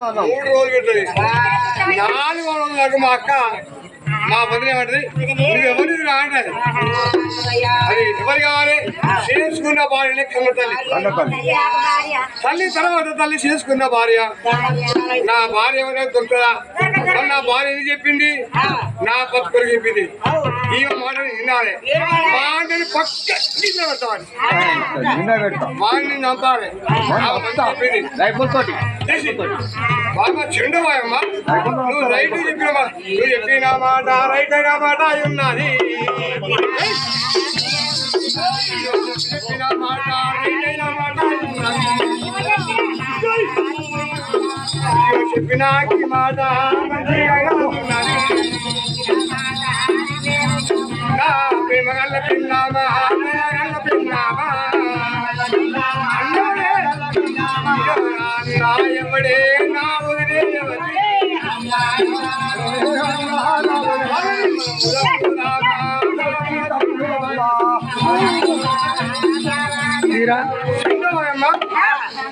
మూడు రోజులు పెట్టది నాలుగు రోజుల దాకా మా అక్క మా వదిన ఏమంటది? నువ్వు ఎవరిది రా అంటది అది ఎవరు కావాలి? చేసుకున్న భార్యనే కన్న తల్లి. తల్లి. తర్వాత తల్లి చేసుకున్న భార్య. నా భార్య ఎవరైనా దొరుకుతుందా? నా భార్య ఏం చెప్పింది? నా పత్తులు చెప్పింది. ఈ మాటని వినాలి. పక్క పెట్టాలి వాడిని నమ్మాలి చెండు బాయమ్మా. నువ్వు రైట్ చెప్పినమా నువ్వు చెప్పిన మాట రైట్ అయిన మాట ఉన్నది. చెప్పిన మాట రైట్ అయిన మాట మాట మంచిగా ఉన్నది. தாயவடே நாவுதே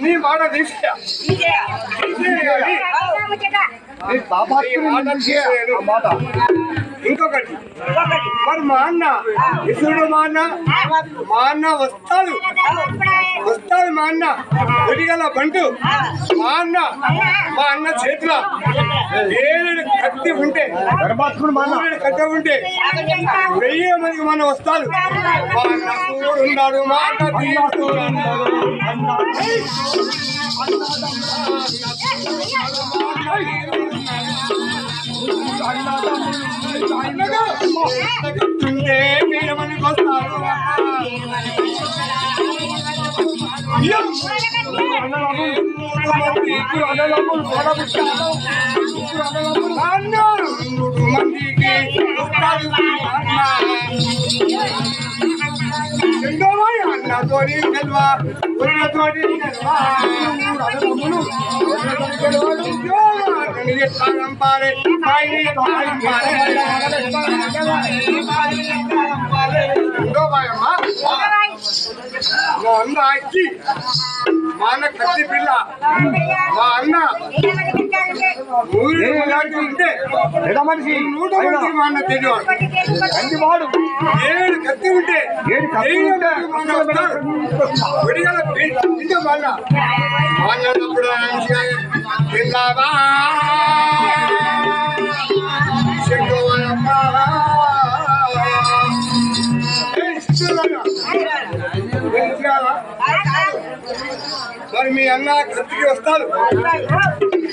நீ மாட தீசியா మాట ఇంకొకటి. మరి మా అన్న ఇసుడు మా అన్న మా అన్న వస్తాడు. వస్తాడు మా అన్న. ఒడిగల బంటు. మా అన్న మా అన్న చేతిలో. ఏడు కత్తి ఉంటే కత్తి ఉంటే వెయ్యి మందికి మన వస్తాడు. మా అన్న ఉన్నాడు మా అన్న ఉంటే వెయ్యి మందికి వస్తారు మందికి వస్తారు రెండోవాయి అన్నతోని గెలవా ఉన్నతోటి గెలవా নিয়ে কারণ পারে বাইরে কারণ পারে அண்ணாச்சி மான கத்தி பிள்ளா வா அண்ணா ஊரு விளையாட்டு மனுஷி நூறு மனுஷி மான தெரியும் அஞ்சு மாடு ஏழு கத்தி விட்டு ஏழு கத்தி మరి మీ అన్న కత్తికి వస్తారు